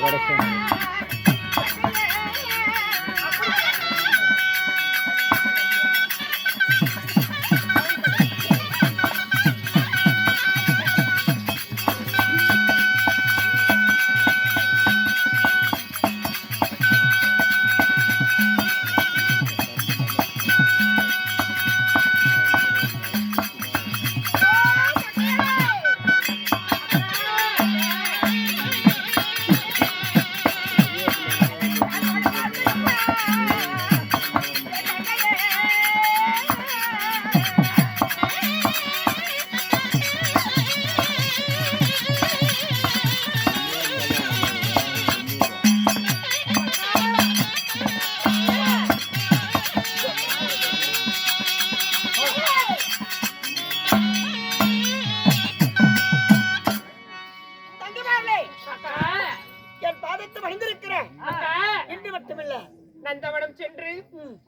agora sim. அக்கா, என் பாதத்தை வணிந்திருக்கிறேன் அக்கா, இன்று மட்டுமில்ல. நந்தவனம் சென்று.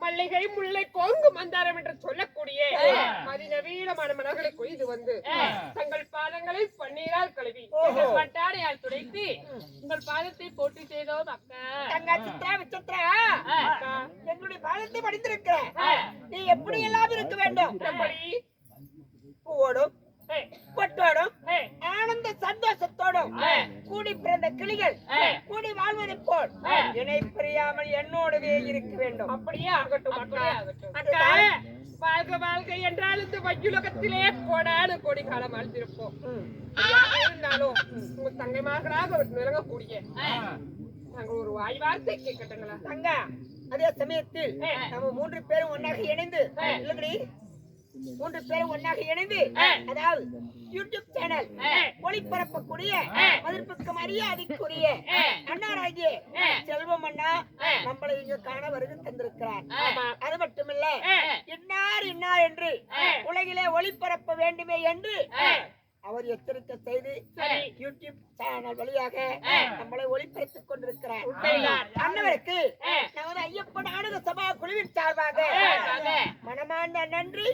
மல்லிகை முல்லை கோங்கு மந்தாரம் என்று சொல்லக்கூடிய மதிநவீனமான மலர்களை கொய்து வந்து தங்கள் பாதங்களை பன்னீரால் கழுவி. பட்டாடையால் துடைத்து உங்கள் பாதத்தை போட்டு செய்தோம் அக்கா. தங்க சித்ரா விசித்ரா என்னுடைய பாதத்தை வணிந்திருக்கிறேன் ஆ. நீ எப்படி எல்லாம் இருக்க வேண்டும்? எப்படி? அப்படியே ஆகட்டும் அக்கா. வாழ்க வாழ்க என்றால் இந்த வையுலகத்திலே கோடான கோடி காலம் வாழ்ந்திருப்போம் ம். யாராக இருந்தாலும் உங்க தங்கைமார்களாக விளங்கக்கூடிய நாங்கள் ஒரு வாய் வார்த்தை கேட்கட்டுங்களா தங்க அதே சமயத்தில். நம்ம மூன்று பேரும் ஒன்னாக இணைந்து. இல்லைங்கடி மூன்று பேரும் ஒன்னாக இணைந்து. அதாவது யூடியூப் சேனல். ஒளிபரப்பக்கூடிய. மதிப்புக்கு மரியாதைக்குரிய. அண்ணாராகிய. செல்வம் அண்ணா. நம்மளை இங்க காண வருகை தந்திருக்கிறார். அது மட்டுமில்ல. இன்னார் இன்னார் என்று. உலகிலே ஒளிபரப்ப வேண்டுமே என்று. அவர் எச்சரிக்கை செய்து. யூடியூப் சேனல் வழியாக. நம்மளை ஒளிபரப்பிக் கொண்டிருக்கிறார். அண்ணவருக்கு. நமது ஐயப்ப நாடக சபா குழுவின் சார்பாக. மனமார்ந்த நன்றி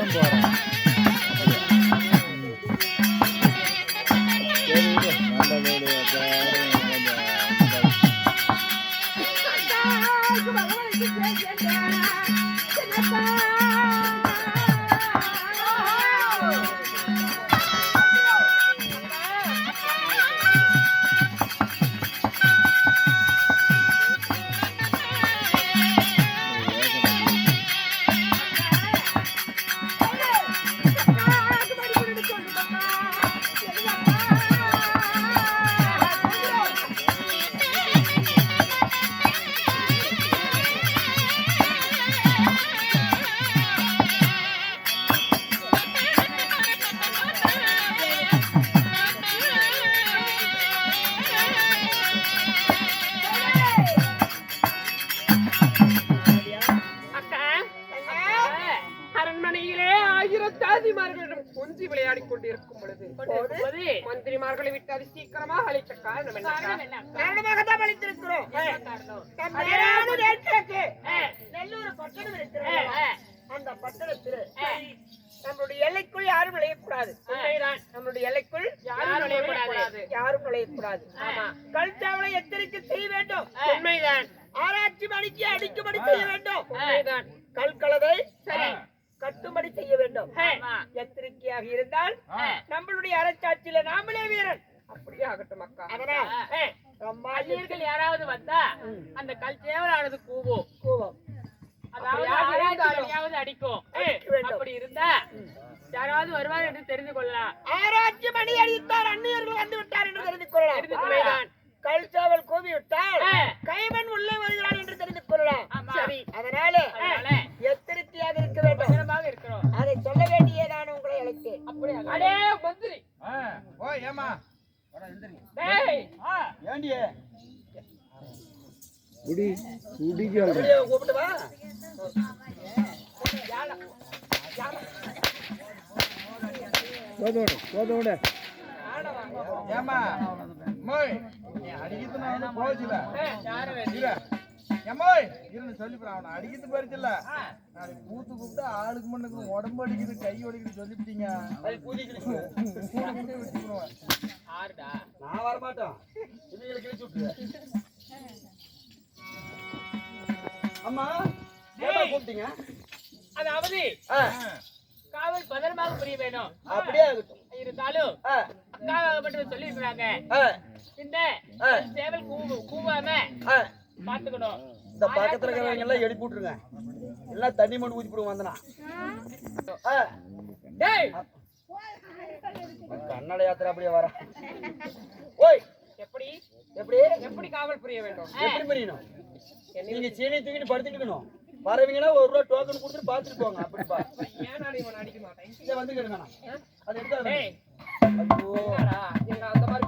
தான் போகிறேன் அக்கா, காரணமாக தான் அளித்திருக்கிறோம் நெல்லூர் பட்டணம் நம்மளுடைய எல்லைக்குள் யாரும் நுழையக்கூடாது நம்மளுடைய எல்லைக்குள் எச்சரிக்கை செய்ய வேண்டும். உண்மைதான் ஆராய்ச்சி மணிக்கு அடிக்கும்படி செய்ய வேண்டும் உண்மைதான் கல் சரி கட்டும்படி செய்ய வேண்டும் எச்சரிக்கையாக இருந்தால் நம்மளுடைய அரசாட்சியில நாமளே வீரன். அந்நியர்கள் யாராவது வந்தா அந்த கல் சேவலானது கூவும். கோபம் அதாவது அடிக்கும். அப்படி இருந்தா யாராவது வருவார் என்று தெரிந்து கொள்ளலாம். ஆராய்ச்சி மணி அடித்தார் அந்நியர்கள் வந்து விட்டார் என்று தெரிந்து கொள்ளலாம். கல் சாவல் கோபி விட்டால். கைவன் உள்ளே வருகிறான் என்று தெரிந்து கொள்ளலாம். சரி அதனால அதனால எச்சரிக்கையாக இருக்க வேண்டும். இருக்கிறோம். அதை சொல்ல வேண்டிய நான் உங்களை அழைத்தேன். அப்படியா? அடே மந்திரி. ஓ ஏமா ஏண்டியே குடி குடிகள் கூப்பிட்டு வா போதோடு போதோடு ஏமா மோய் அடிக்கிறது நான் போச்சுல எம்மோய் இருந்து சொல்லிப்புறேன் அவனை அடிக்கிறது பறிச்சல நாளைக்கு கூத்து கூப்பிட்டு ஆளுக்கு மண்ணுக்கு உடம்பு அடிக்குது கை ஒடிக்குது சொல்லிவிட்டீங்க விட்டுருவேன் நான் வரமாட்டேன். இவங்களை கிழிச்சு விட்டுரு. அம்மா கூப்பிட்டீங்க? அதாவது காவல் பத்திரமாக புரிய வேணும். அப்படியே ஆகட்டும் இருந்தாலும் அக்காவாகப்பட்டது சொல்லி இருக்கிறாங்க ஆ, இந்த. சேவல் கூவு கூவாம. பாத்துக்கணும் இந்த பக்கத்துல இருக்கிறவங்க எல்லாம் எழுப்பி விட்டுருங்க எல்லாம் தண்ணி மண் ஊத்தி போடுவோம் வந்தனா. கண்ணட யாத்திரை அப்படியே வர. ஓய். எப்படி? எப்படி? எப்படி காவல் புரிய வேண்டும்? எப்படி புரியணும்? நீங்க சீனி தூக்கிட்டு படுத்துட்டு இருக்கணும். வரவீங்கன்னா ஒரு ரூபா டோக்கன் கொடுத்துட்டு பாத்துட்டு போங்க அப்படிப்பா ஏன் நான் அடிக்க மாட்டேன்? இதை வந்துக்கிடுங்க அது எடுத்து ஐயோ. அந்த மாதிரி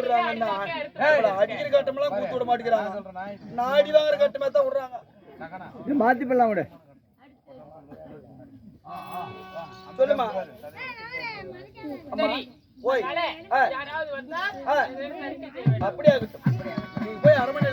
விடுறாங்கன்னா அடிக்கிற கட்டமெல்லாம் கூத்து விட மாட்டேங்கிறாங்க நான் அடி வாங்குற கட்டமே தான் விடுறாங்க. மாத்தி போடலாம் விட. சொல்லுமா. வேண்டும் அப்படியே போய். அரமனை